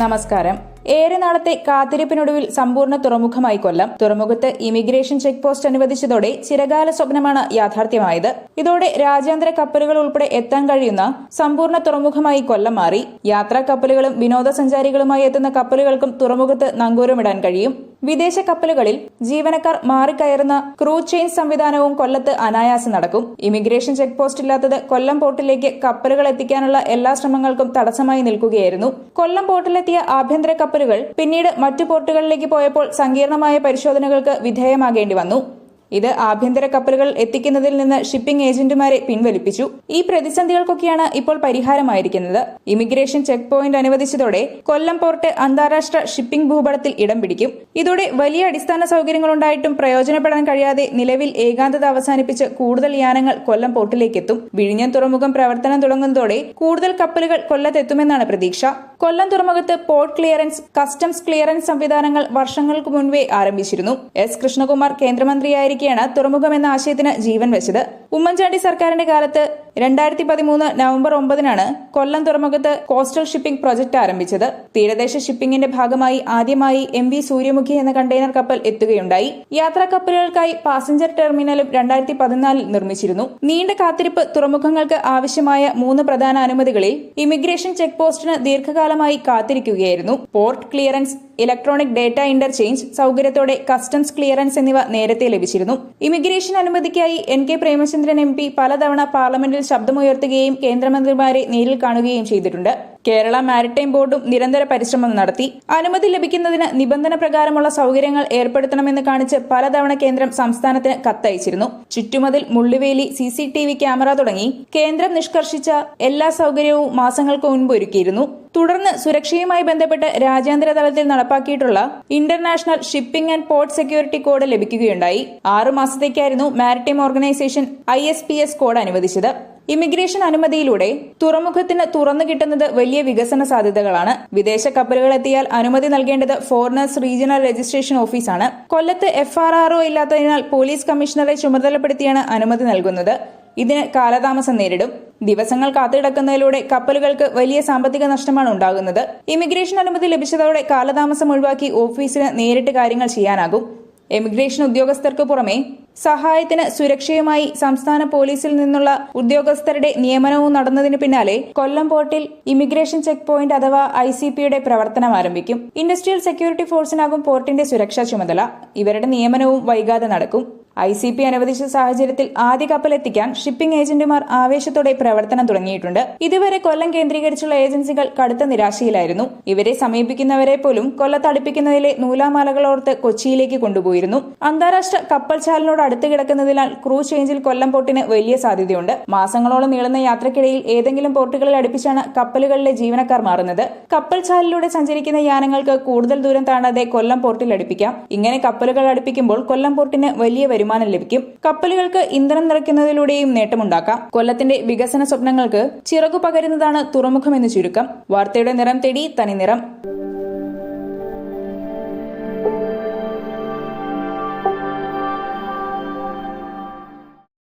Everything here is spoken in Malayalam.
നമസ്കാരം. ഏറെ നാളത്തെ കാത്തിരിപ്പിനൊടുവിൽ സമ്പൂർണ തുറമുഖമായി കൊല്ലം. തുറമുഖത്ത് ഇമിഗ്രേഷൻ ചെക്ക് പോസ്റ്റ് അനുവദിച്ചതോടെ ചിരകാല സ്വപ്നമാണ് യാഥാർത്ഥ്യമായത്. ഇതോടെ രാജ്യാന്തര കപ്പലുകൾ ഉൾപ്പെടെ എത്താൻ കഴിയുന്ന സമ്പൂർണ തുറമുഖമായി കൊല്ലം മാറി. യാത്രാ കപ്പലുകളും വിനോദസഞ്ചാരികളുമായി എത്തുന്ന കപ്പലുകൾക്കും തുറമുഖത്ത് നങ്കൂരമിടാൻ കഴിയും. വിദേശ കപ്പലുകളിൽ ജീവനക്കാർ മാറിക്കയറുന്ന ക്രൂ ചെയിൻ സംവിധാനവും കൊല്ലത്ത് അനായാസം നടക്കും. ഇമിഗ്രേഷൻ ചെക്ക് പോസ്റ്റ് ഇല്ലാത്തത് കൊല്ലം പോർട്ടിലേക്ക് കപ്പലുകൾ എത്തിക്കാനുള്ള എല്ലാ ശ്രമങ്ങൾക്കും തടസ്സമായി നിൽക്കുകയായിരുന്നു. കൊല്ലം പോർട്ടിലെത്തിയ ആഭ്യന്തര കപ്പലുകൾ പിന്നീട് മറ്റു പോർട്ടുകളിലേക്ക് പോയപ്പോൾ സങ്കീർണമായ പരിശോധനകൾക്ക് വിധേയമാകേണ്ടി വന്നു. ഇത് ആഭ്യന്തര കപ്പലുകൾ എത്തിക്കുന്നതിൽ നിന്ന് ഷിപ്പിംഗ് ഏജന്റുമാരെ പിൻവലിപ്പിച്ചു. ഈ പ്രതിസന്ധികൾക്കൊക്കെയാണ് ഇപ്പോൾ പരിഹാരമായിരിക്കുന്നത്. ഇമിഗ്രേഷൻ ചെക്ക് പോയിന്റ് അനുവദിച്ചതോടെ കൊല്ലം പോർട്ട് അന്താരാഷ്ട്ര ഷിപ്പിംഗ് ഭൂപടത്തിൽ ഇടം പിടിക്കും. ഇതോടെ വലിയ അടിസ്ഥാന സൗകര്യങ്ങളുണ്ടായിട്ടും പ്രയോജനപ്പെടാൻ കഴിയാതെ നിലവിൽ ഏകാന്തത അവസാനിപ്പിച്ച് കൂടുതൽ യാനങ്ങൾ കൊല്ലം പോർട്ടിലേക്കെത്തും വിഴിഞ്ഞം തുറമുഖം പ്രവർത്തനം തുടങ്ങുന്നതോടെ കൂടുതൽ കപ്പലുകൾ കൊല്ലത്തെത്തുമെന്നാണ് പ്രതീക്ഷ. കൊല്ലം തുറമുഖത്ത് പോർട്ട് ക്ലിയറൻസ് കസ്റ്റംസ് ക്ലിയറൻസ് സംവിധാനങ്ങൾ വർഷങ്ങൾക്ക് മുൻപേ ആരംഭിച്ചിരുന്നു. എസ്. കൃഷ്ണകുമാർ കേന്ദ്രമന്ത്രിയായിരിക്കെയാണ് തുറമുഖം എന്ന ആശയത്തിന് ജീവൻ വെച്ചത്. ഉമ്മൻചാണ്ടി സർക്കാരിന്റെ കാലത്ത് രണ്ടായിരത്തി പതിമൂന്ന് നവംബർ ഒമ്പതിനാണ് കൊല്ലം തുറമുഖത്ത് കോസ്റ്റൽ ഷിപ്പിംഗ് പ്രൊജക്ട് ആരംഭിച്ചത്. തീരദേശ ഷിപ്പിംഗിന്റെ ഭാഗമായി ആദ്യമായി എം വി സൂര്യമുഖി എന്ന കണ്ടെയ്നർ കപ്പൽ എത്തുകയുണ്ടായി. യാത്രാ കപ്പലുകൾക്കായി പാസഞ്ചർ ടെർമിനലും രണ്ടായിരത്തി പതിനാലിൽ നിർമ്മിച്ചിരുന്നു. നീണ്ട കാത്തിരിപ്പ് തുറമുഖങ്ങൾക്ക് ആവശ്യമായ മൂന്ന് പ്രധാന അനുമതികളിൽ ഇമിഗ്രേഷൻ ചെക്ക് പോസ്റ്റിന് ദീർഘകാലമായി കാത്തിരിക്കുകയായിരുന്നു. Port clearance electronic data interchange സൗകര്യത്തോടെ customs clearance എന്നിവ നേരത്തെ ലഭിച്ചിരുന്നു. Immigration അനുമതിക്കായി N K Premachandran M P പലതവണ പാർലമെന്റിൽ ശബ്ദമുയർത്തുകയും കേന്ദ്രമന്ത്രിമാരെ നേരിൽ കാണുകയും ചെയ്തിട്ടുണ്ട്. കേരള മാരിടൈം ബോർഡും നിരന്തര പരിശ്രമം നടത്തി. അനുമതി ലഭിക്കുന്നതിന് നിബന്ധന പ്രകാരമുള്ള സൗകര്യങ്ങൾ ഏർപ്പെടുത്തണമെന്ന് കാണിച്ച് പലതവണ കേന്ദ്രം സംസ്ഥാനത്തിന് കത്തയച്ചിരുന്നു. ചുറ്റുമതിൽ മുള്ളുവേലി C C T V camera തുടങ്ങി. കേന്ദ്രം നിഷ്കർഷിച്ച എല്ലാ സൗകര്യവും മാസങ്ങൾക്ക് മുൻപ് ഒരുക്കിയിരുന്നു. തുടർന്ന് സുരക്ഷയുമായി ബന്ധപ്പെട്ട് രാജ്യാന്തര തലത്തിൽ നടപ്പാക്കിയിട്ടുള്ള international shipping and port security code ലഭിക്കുകയുണ്ടായി. ആറു മാസത്തേക്കായിരുന്നു മാരിടൈം ഓർഗനൈസേഷൻ ഐ കോഡ് അനുവദിച്ചത്. ഇമിഗ്രേഷൻ അനുമതിയിലൂടെ തുറമുഖത്തിന് തുറന്നു കിട്ടുന്നത് വലിയ വികസന സാധ്യതകളാണ്. വിദേശ കപ്പലുകൾ എത്തിയാൽ അനുമതി നൽകേണ്ടത് ഫോറിനേഴ്സ് റീജിയണൽ രജിസ്ട്രേഷൻ ഓഫീസാണ് കൊല്ലത്ത് എഫ് ആർ ആർഒ ഇല്ലാത്തതിനാൽ പോലീസ് കമ്മീഷണറെ ചുമതലപ്പെടുത്തിയാണ് അനുമതി നൽകുന്നത്. ഇതിന് കാലതാമസം നേരിടും. ദിവസങ്ങൾ കാത്തിടക്കുന്നതിലൂടെ കപ്പലുകൾക്ക് വലിയ സാമ്പത്തിക നഷ്ടമാണ് ഉണ്ടാകുന്നത്. ഇമിഗ്രേഷൻ അനുമതി ലഭിച്ചതോടെ കാലതാമസം ഒഴിവാക്കി ഓഫീസിന് നേരിട്ട് കാര്യങ്ങൾ ചെയ്യാനാകും. എമിഗ്രേഷൻ ഉദ്യോഗസ്ഥർക്ക് പുറമെ സഹായത്തിന് സുരക്ഷയുമായി സംസ്ഥാന പോലീസിൽ നിന്നുള്ള ഉദ്യോഗസ്ഥരുടെ നിയമനവും നടന്നതിന് പിന്നാലെ കൊല്ലം പോർട്ടിൽ ഇമിഗ്രേഷൻ ചെക്ക് പോയിന്റ് അഥവാ ഐ സി പിയുടെ പ്രവർത്തനം ആരംഭിക്കും. ഇൻഡസ്ട്രിയൽ സെക്യൂരിറ്റി ഫോഴ്സിനാകും പോർട്ടിന്റെ സുരക്ഷാ ചുമതല. ഇവരുടെ നിയമനവും വൈകാതെ നടക്കും. ഐ സി പി അനുവദിച്ച സാഹചര്യത്തിൽ ആദ്യ കപ്പലെത്തിക്കാൻ ഷിപ്പിംഗ് ഏജന്റുമാർ ആവേശത്തോടെ പ്രവർത്തനം തുടങ്ങിയിട്ടുണ്ട്. ഇതുവരെ കൊല്ലം കേന്ദ്രീകരിച്ചുള്ള ഏജൻസികൾ കടുത്ത നിരാശയിലായിരുന്നു. ഇവരെ സമീപിക്കുന്നവരെ പോലും കൊല്ലത്തടുപ്പിക്കുന്നതിലെ നൂലാമാലകളോർത്ത് കൊച്ചിയിലേക്ക് കൊണ്ടുപോയിരുന്നു. അന്താരാഷ്ട്ര കപ്പൽ ചാലിനോട് അടുത്ത് കിടക്കുന്നതിനാൽ ക്രൂ ചേഞ്ചിൽ കൊല്ലം പോർട്ടിന് വലിയ സാധ്യതയുണ്ട്. മാസങ്ങളോളം നീളുന്ന യാത്രക്കിടയിൽ ഏതെങ്കിലും പോർട്ടുകളിൽ അടുപ്പിച്ചാണ് കപ്പലുകളിലെ ജീവനക്കാർ മാറുന്നത്. കപ്പൽ ചാലിലൂടെ സഞ്ചരിക്കുന്ന യാനങ്ങൾക്ക് കൂടുതൽ ദൂരം താണാതെ കൊല്ലം പോർട്ടിൽ അടുപ്പിക്കാം. ഇങ്ങനെ കപ്പലുകൾ അടുപ്പിക്കുമ്പോൾ കൊല്ലം പോർട്ടിന് വലിയ വരുമാനം ലഭിക്കും. കപ്പലുകൾക്ക് ഇന്ധനം നിറയ്ക്കുന്നതിലൂടെയും നേട്ടമുണ്ടാക്കാം. കൊല്ലത്തിന്റെ വികസന സ്വപ്നങ്ങൾക്ക് ചിറകു പകരുന്നതാണ് തുറമുഖമെന്ന് ചുരുക്കം. വാർത്തയുടെ നിറം തേടി തനി നിറം